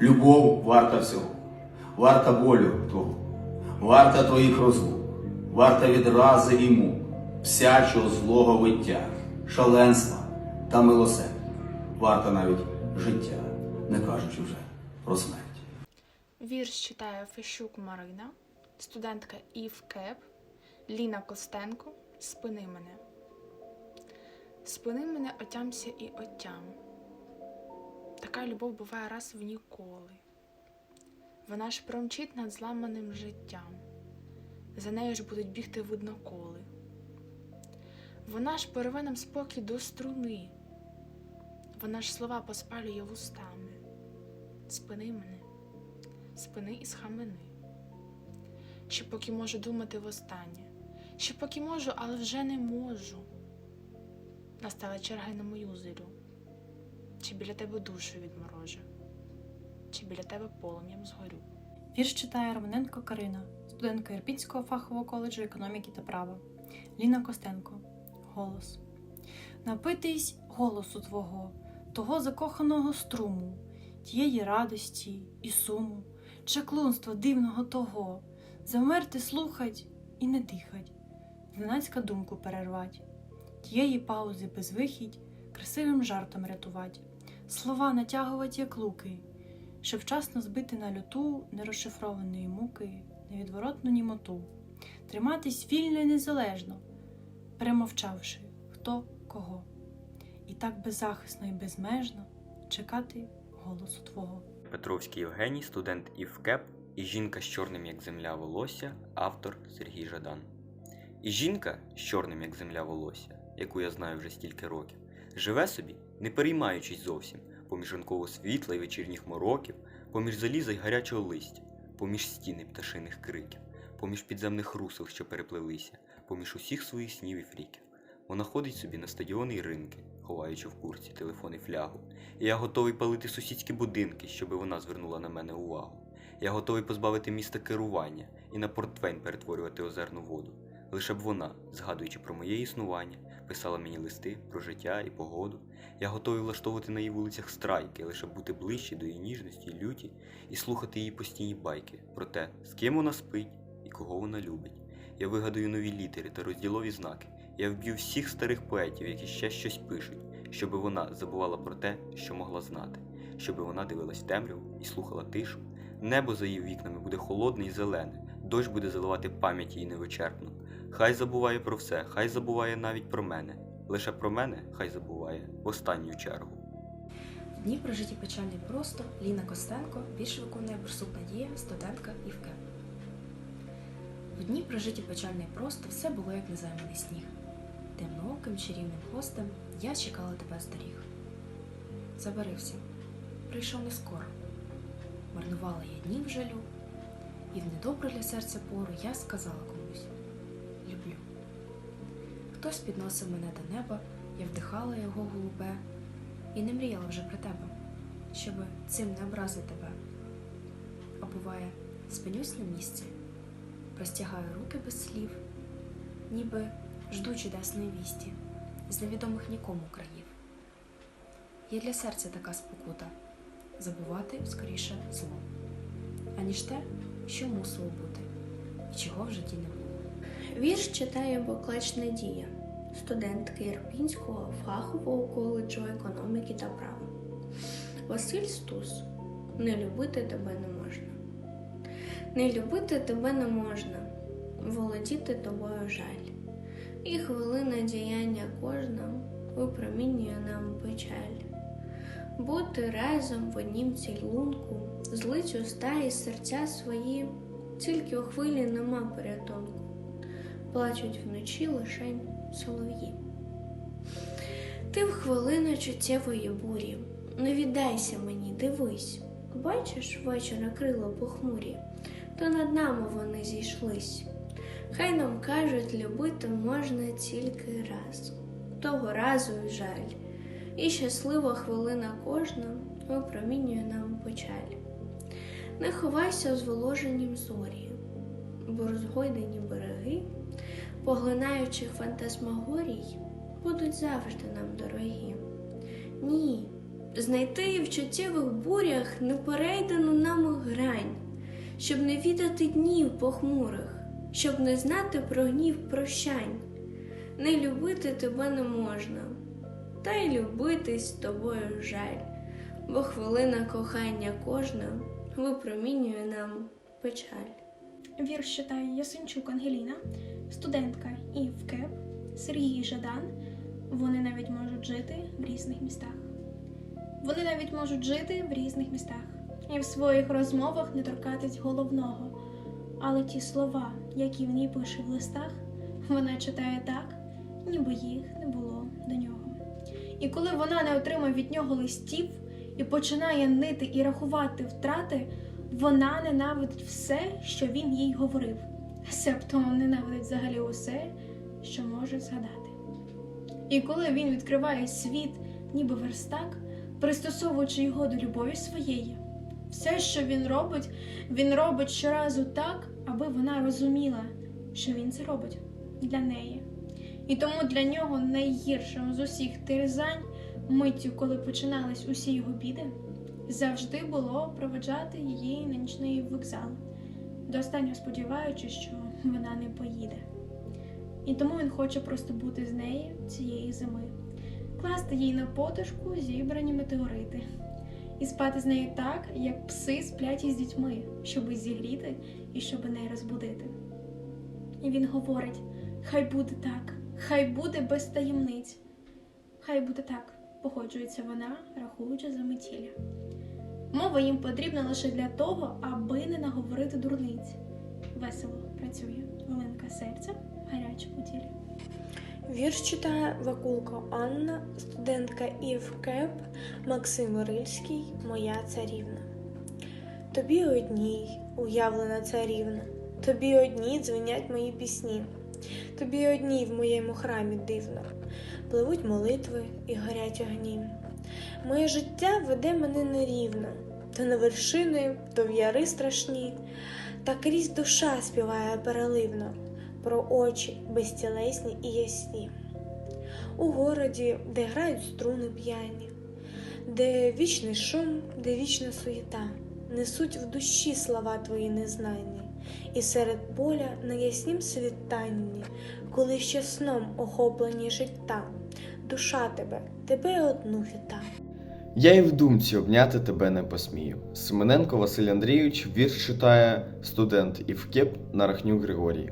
Любов варта всього, варта болю твого, варта твоїх розлук, варта відрази мук, всячого злого виття, шаленства та милосердя, варта навіть життя, не кажучи вже про смерть. Вірш читає Фещук Марина, студентка ІВ КЕП, Ліна Костенко Спини мене. Спини мене отямся і отям. Така любов буває раз в ніколи. Вона ж промчить над зламаним життям. За нею ж будуть бігти видноколи. Вона ж порве нам спокій до струни. Вона ж слова поспалює вустами. Спини мене спини і схамени. Ще поки можу думати востаннє, ще поки можу, але вже не можу. Настала черга й на мою зирю. Чи біля тебе душу відморожу, чи біля тебе полум'ям згорю. Вірш читає Романенко Карина, студентка Ірпінського фахового коледжу економіки та права. Ліна Костенко. Голос. Напитись голосу твого, того закоханого струму, тієї радості і суму, чаклунства дивного того, завмерти слухать і не дихать, зненацька думку перервать, тієї паузи безвихідь, красивим жартом рятувать, слова натягувати як луки, щоб вчасно збити на люту нерозшифрованої муки, невідворотну німоту, триматись вільно і незалежно, перемовчавши хто кого, і так беззахисно і безмежно чекати голосу Твого. Петровський Євгеній, студент ІВКЕП, і жінка з чорним як земля волосся, автор Сергій Жадан. І жінка з чорним як земля волосся, яку я знаю вже стільки років, живе собі, не переймаючись зовсім, поміж ранкового світла і вечірніх мороків, поміж заліза й гарячого листя, поміж стіни пташиних криків, поміж підземних русел, що переплелися, поміж усіх своїх снів і фріків. Вона ходить собі на стадіони й ринки, ховаючи в курці телефон і флягу. І я готовий палити сусідські будинки, щоби вона звернула на мене увагу. Я готовий позбавити міста керування і на портвейн перетворювати озерну воду. Лише б вона, згадуючи про моє існування, писала мені листи про життя і погоду. Я готовий влаштовувати на її вулицях страйки, лише б бути ближче до її ніжності люті, і слухати її постійні байки про те, з ким вона спить і кого вона любить. Я вигадую нові літери та розділові знаки. Я вб'ю всіх старих поетів, які ще щось пишуть, щоби вона забувала про те, що могла знати, щоби вона дивилась темряву і слухала тишу. Небо за її вікнами буде холодне і зелене, дощ буде заливати пам'ять її невичерпно. Хай забуває про все, хай забуває навіть про мене. Лише про мене хай забуває в останню чергу. Дні прожиті печальний просто Ліна Костенко більше виконує Бурсук Надія, студентка ІВК. В дні прожиті печальний просто все було як незайманий сніг. Темнооким чарівним хостем я чекала тебе з доріг. Забарився, прийшов не скоро. Марнувала я дні в жалю, і в недобру для серця пору я сказала комусь люблю. Хтось підносив мене до неба, я вдихала його голубе, і не мріяла вже про тебе, щоб цим не образити тебе. А буває, спинюсь на місці, простягаю руки без слів, ніби жду чудесної вісті з невідомих нікому країв. Є для серця така спокута забувати скоріше зло, аніж те, що мусило бути, і чого в житті не було. Вірш читає Боклеч Надія, студентка Ірпінського фахового коледжу економіки та права. Василь Стус. Не любити тебе не можна. Не любити тебе не можна, володіти тобою жаль. І хвилина діяння кожна випромінює нам печаль. Бути разом в однім цілунку, злить уста і серця свої, тільки у хвилі нема порятунку плачуть вночі лишень солов'ї. Ти в хвилину чуттєвої бурі, не віддайся мені, дивись. Бачиш, вечора крила похмурі, то над нами вони зійшлись. Хай нам кажуть, любити можна тільки раз, того разу й жаль, і щаслива хвилина кожна випромінює нам печаль. Не ховайся зволоженім зорі, бо розгойдені береги поглинаючих фантасмагорій, будуть завжди нам дорогі. Ні, знайти в чуттєвих бурях неперейдену нами грань, щоб не відати днів похмурих, щоб не знати про гнів прощань. Не любити тебе не можна, та й любитись тобою жаль, бо хвилина кохання кожна випромінює нам печаль. Вірш читає Ясенчук Ангеліна, студентка і в КЕП, Сергій Жадан. Вони навіть можуть жити в різних містах. Вони навіть можуть жити в різних містах і в своїх розмовах не торкатись головного. Але ті слова, які в ній пише в листах, вона читає так, ніби їх не було. І коли вона не отримає від нього листів і починає нити і рахувати втрати, вона ненавидить все, що він їй говорив, себто ненавидить взагалі усе, що може згадати. І коли він відкриває світ, ніби верстак, пристосовуючи його до любові своєї, все, що він робить, він робить щоразу так, аби вона розуміла, що він це робить для неї. І тому для нього найгіршим з усіх терзань, миттю, коли починались усі його біди, завжди було проведжати її на нічний вокзал, до останнього сподіваючись, що вона не поїде. І тому він хоче просто бути з нею цієї зими, класти їй на потишку зібрані метеорити, і спати з нею так, як пси сплять із дітьми, щоби зігріти і щоби не розбудити. І він говорить: хай буде так, хай буде без таємниць, хай буде так, погоджується вона, рахуючи за метілля. Мова їм потрібна лише для того, аби не наговорити дурниць. Весело працює Оленка серця в гарячому тілі. Вірш читає Вакулко Анна, студентка ІФКЕП Максим Рильський, Моя царівна. Тобі одній уявлена царівна, тобі одній дзвенять мої пісні, тобі одній в моєму храмі дивно, пливуть молитви і горять огні. Моє життя веде мене нерівно, то на вершини, то в яри страшні, та крізь душа співає переливно про очі безтілесні і ясні. У городі, де грають струни п'яні, де вічний шум, де вічна суєта, несуть в душі слова твої незнані, і серед поля на яснім світанні, коли ще сном охоплені життя, душа тебе, тебе одну віта. Я і в думці обняти тебе не посмію. Семененко Василь Андрійович вірш читає студент Івкеп Нарахнюк Григорій.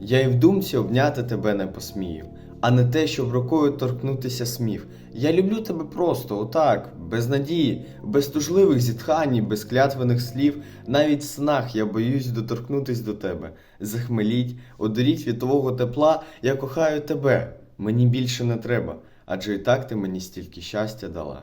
Я і в думці обняти тебе не посмію, а не те, щоб рукою торкнутися смів. Я люблю тебе просто, отак, без надії, без тужливих зітхань, без клятвених слів. Навіть в снах я боюсь доторкнутись до тебе. Захмеліть, одуріть від твого тепла, я кохаю тебе. Мені більше не треба, адже і так ти мені стільки щастя дала.